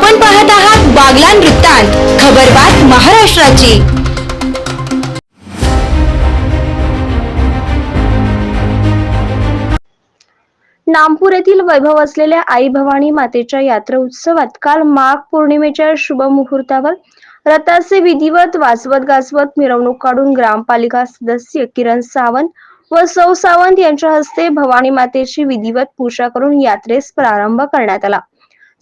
आपण पाहत आहात बागलान वृत्तांत खबरबात महाराष्ट्राची. नामपूर येथील वैभव असलेल्या आई भवानी मातेच्या यात्रा उत्सवात काल माघ पौर्णिमेच्या शुभ मुहूर्तावर रथाचे विधिवत वाजवत गाजवत मिरवणूक काढून ग्रामपालिका सदस्य किरण सावंत व सौ सावंत यांच्या हस्ते भवानी मातेची विधिवत पूजा करून यात्रेस प्रारंभ करण्यात आला.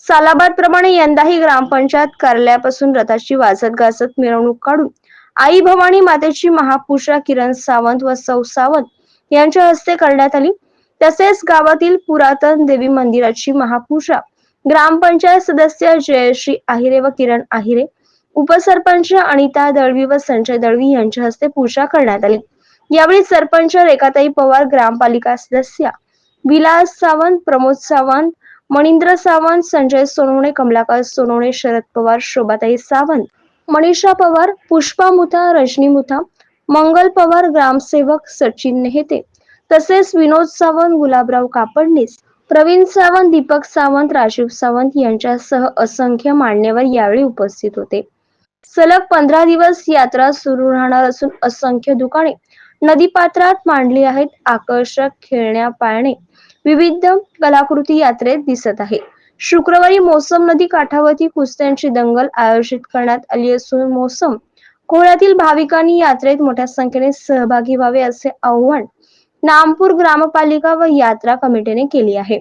सालाबाद प्रमाणे यंदाही ग्रामपंचायत कार्यालयापासून रथाची वाजत गाजत मिरवणूक काढून आई भवानी मातेची महापूजा किरण सावंत व सौ सावंत यांच्या हस्ते करण्यात आली. तसेच गावातील पुरातन देवी मंदिराची महापूजा. ग्रामपंचायत सदस्य जयश्री आहिरे व किरण आहिरे उपसरपंच अनिता दळवी व संजय दळवी यांच्या हस्ते पूजा करण्यात आली. यावेळी सरपंच रेखाताई पवार ग्रामपालिका सदस्य विलास सावंत प्रमोद सावंत मणिंद्र सावंत संजय सोनवणे कमलाकर सोनवणे शरद पवार शोभाताई सावंत मनीषा पवार पुष्पा मुथा रजनी मुथा मंगल पवार ग्रामसेवक सचिन नेहते तसेच विनोद सावंत गुलाबराव कापडणीस प्रवीण सावंत दीपक सावंत राजीव सावंत यांच्यासह असंख्य मान्यवर यावेळी उपस्थित होते. सलग पंधरा दिवस यात्रा सुरू राहणार असून असंख्य दुकाने नदीपात्रात मांडली आहेत आकर्षक खेळण्या पाळणे. विविध कलाकृती यात्रेत दिसत आहे. शुक्रवारी मोसम नदी काठावरती कुस्त्यांची दंगल आयोजित करण्यात आली असून मोसम खोऱ्यातील भाविकांनी यात्रेत मोठ्या संख्येने सहभागी व्हावे असे आव्हान नामपूर ग्रामपालिका व यात्रा कमिटीने केली आहे.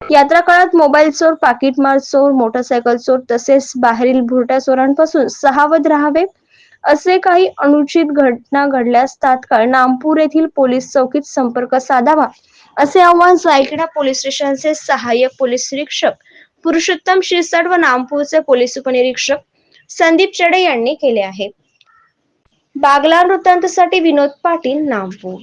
यात्रा काळात मोबाईल चोर पाकिटमार चोर मोटरसायकल चोर तसेच बाहेरील भुरट्या चोरांपासून सहावध राहावे असे काही अनुचित घटना घडल्यास तात्काळ नामपूर येथील पोलीस चौकीत संपर्क साधावा असे आवाहन सायखेडा पोलीस स्टेशनचे सहाय्यक पोलीस निरीक्षक पुरुषोत्तम शिरसाट व नामपूरचे पोलीस उपनिरीक्षक संदीप चडे यांनी केले आहे. बागला वृत्तांतसाठी विनोद पाटील नामपूर.